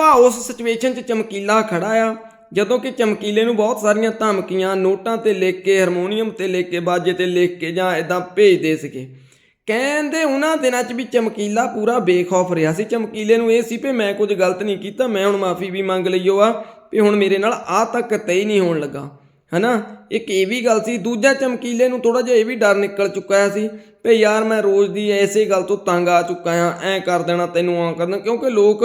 ਆ ਉਸ ਸਿਚੁਏਸ਼ਨ 'ਚ ਚਮਕੀਲਾ ਖੜਾ ਆ। ਜਦੋਂ ਕਿ ਚਮਕੀਲੇ ਨੂੰ ਬਹੁਤ ਸਾਰੀਆਂ ਧਮਕੀਆਂ, ਨੋਟਾਂ ਤੇ ਲਿਖ ਕੇ, ਹਾਰਮੋਨੀਅਮ ਤੇ ਲਿਖ ਕੇ, ਬਾਜੇ ਤੇ ਲਿਖ ਕੇ ਜਾਂ ਇਦਾਂ ਭੇਜਦੇ ਸੀਗੇ। ਕਹਿੰਦੇ ਉਹਨਾਂ ਦਿਨਾਂ 'ਚ ਵੀ ਚਮਕੀਲਾ ਪੂਰਾ ਬੇਖੌਫ ਰਿਹਾ ਸੀ। ਚਮਕੀਲੇ ਨੂੰ ਇਹ ਸੀ ਵੀ ਮੈਂ ਕੁਝ ਗਲਤ ਨਹੀਂ ਕੀਤਾ, ਮੈਂ ਹੁਣ ਮਾਫੀ ਵੀ ਮੰਗ ਲਈਓ ਆ ਵੀ ਹੁਣ ਮੇਰੇ ਨਾਲ ਆ ਤੱਕ ਤੈ ਨਹੀਂ ਹੋਣ ਲੱਗਾ। ਹਨਾ? ਇੱਕ ਇਹ ਵੀ ਗੱਲ ਸੀ, ਦੂਜਾ ਚਮਕੀਲੇ ਨੂੰ ਥੋੜਾ ਜਿਹਾ ਇਹ ਵੀ ਡਰ ਨਿਕਲ ਚੁੱਕਾ ਸੀ ਵੀ ਯਾਰ ਮੈਂ ਰੋਜ਼ ਦੀ ਐਸੇ ਗੱਲ ਤੋਂ ਤੰਗ ਆ ਚੁੱਕਾ ਆ ਐ ਕਰ ਦੇਣਾ, ਤੈਨੂੰ ਆ ਕਰਨਾ ਕਿਉਂਕਿ ਲੋਕ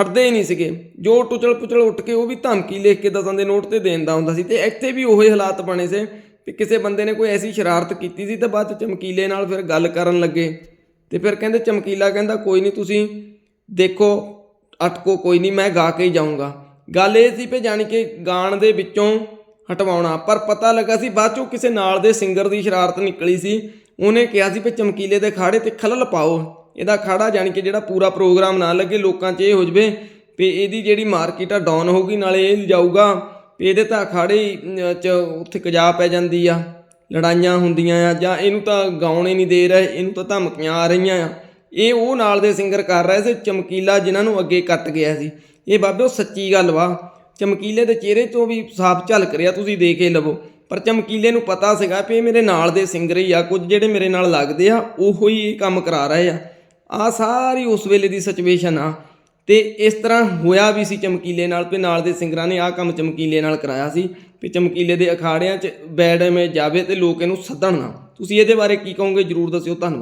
ਹਟਦੇ ਹੀ ਨਹੀਂ ਸੀਗੇ। ਜੋ ਟੁਚਲ ਪੁਚਲ ਉੱਠ ਕੇ ਉਹ ਵੀ ਧਮਕੀ ਲਿਖ ਕੇ ਦਸਾਂ ਦੇ ਨੋਟ ਤੇ ਦੇਂਦਾ ਹੁੰਦਾ ਸੀ ਤੇ ਇੱਥੇ ਵੀ ਉਹੀ ਹਾਲਾਤ ਬਣੇ ਸੀ ਵੀ ਕਿਸੇ ਬੰਦੇ ਨੇ ਕੋਈ ਐਸੀ ਸ਼ਰਾਰਤ ਕੀਤੀ ਸੀ ਤੇ ਬਾਅਦ ਚ ਚਮਕੀਲੇ ਨਾਲ ਫਿਰ ਗੱਲ ਕਰਨ ਲੱਗੇ। ਤੇ ਫਿਰ ਕਹਿੰਦੇ, ਚਮਕੀਲਾ ਕਹਿੰਦਾ, ਕੋਈ ਨਹੀਂ, ਤੁਸੀਂ ਦੇਖੋ, ਅਟਕੋ, ਕੋਈ ਨਹੀਂ, ਮੈਂ ਗਾ ਕੇ ਹੀ ਜਾਊਂਗਾ। ਗੱਲ ਇਹ ਸੀ ਵੀ ਜਾਣੀ ਕਿ ਗਾਣ ਦੇ ਵਿੱਚੋਂ ਹਟਵਾਉਣਾ, ਪਰ ਪਤਾ ਲੱਗਾ ਸੀ ਬਾਅਦ ਚੋਂ ਕਿਸੇ ਨਾਲ ਦੇ ਸਿੰਗਰ ਦੀ ਸ਼ਰਾਰਤ ਨਿਕਲੀ ਸੀ। ਉਹਨੇ ਕਿਹਾ ਸੀ ਵੀ ਚਮਕੀਲੇ ਦੇ ਖਾੜੇ ਤੇ ਖਲਲ ਪਾਓ। ਇਹਦਾ ਖਾੜਾ ਜਾਣੀ ਕਿ ਜਿਹੜਾ ਪੂਰਾ ਪ੍ਰੋਗਰਾਮ ਨਾ ਲੱਗੇ ਲੋਕਾਂ 'ਚ ਇਹ ਹੋ ਜਵੇ ਵੀ ਇਹਦੀ ਜਿਹੜੀ ਮਾਰਕੀਟ ਆ ਡਾਊਨ ਹੋਊਗੀ ਨਾਲੇ ਇਹ ਜਾਊਗਾ ਵੀ ਇਹਦੇ ਤਾਂ ਅਖਾੜੇ ਹੀ, 'ਚ ਉੱਥੇ ਕਜਾ ਪੈ ਜਾਂਦੀ ਆ ਲੜਾਈਆਂ ਹੁੰਦੀਆਂ ਆ ਜਾਂ ਇਹਨੂੰ ਤਾਂ ਗਾਉਣੇ ਨਹੀਂ ਦੇ ਰਹੇ ਇਹਨੂੰ ਤਾਂ ਧਮਕੀਆਂ ਆ ਰਹੀਆਂ ਆ। ਇਹ ਉਹ ਨਾਲ ਦੇ ਸਿੰਗਰ ਕਰ ਰਹੇ ਸੀ ਚਮਕੀਲਾ ਜਿਨ੍ਹਾਂ ਨੂੰ ਅੱਗੇ ਕੱਟ ਗਿਆ ਸੀ। ਇਹ ਬਾਬਿਓ ਸੱਚੀ ਗੱਲ ਵਾ ਚਮਕੀਲੇ ਦੇ ਚਿਹਰੇ ਤੋਂ ਵੀ ਸਾਫ਼ ਝਲਕ ਰਿਹਾ ਤੁਸੀਂ ਦੇਖ ਹੀ ਲਵੋ। ਪਰ ਚਮਕੀਲੇ ਨੂੰ ਪਤਾ ਸੀਗਾ ਵੀ ਇਹ ਮੇਰੇ ਨਾਲ ਦੇ ਸਿੰਗਰ ਹੀ ਆ ਕੁਝ ਜਿਹੜੇ ਮੇਰੇ ਨਾਲ ਲੱਗਦੇ ਆ ਉਹੋ ਹੀ ਇਹ ਕੰਮ ਕਰਾ ਰਹੇ ਆ। ਆ ਸਾਰੀ ਉਸ ਵੇਲੇ ਦੀ ਸਿਚੁਏਸ਼ਨ ਆ। ਤੇ ਇਸ ਤਰ੍ਹਾਂ ਹੋਇਆ ਵੀ ਸੀ ਚਮਕੀਲੇ ਨਾਲ ਤੇ ਨਾਲ ਦੇ ਸਿੰਗਰਾਂ ਨੇ ਆ ਕੰਮ ਚਮਕੀਲੇ ਨਾਲ ਕਰਾਇਆ ਸੀ, ਵੀ ਚਮਕੀਲੇ ਦੇ ਅਖਾੜਿਆਂ 'ਚ ਬੈਡ ਐਵੇਂ ਜਾਵੇ ਤੇ ਲੋਕ ਇਹਨੂੰ ਸੱਦਣ ਨਾ। ਤੁਸੀਂ ਇਹਦੇ ਬਾਰੇ ਕੀ ਕਹੋਗੇ? ਜਰੂਰ ਦੱਸਿਓ, ਧੰਨਵਾਦ।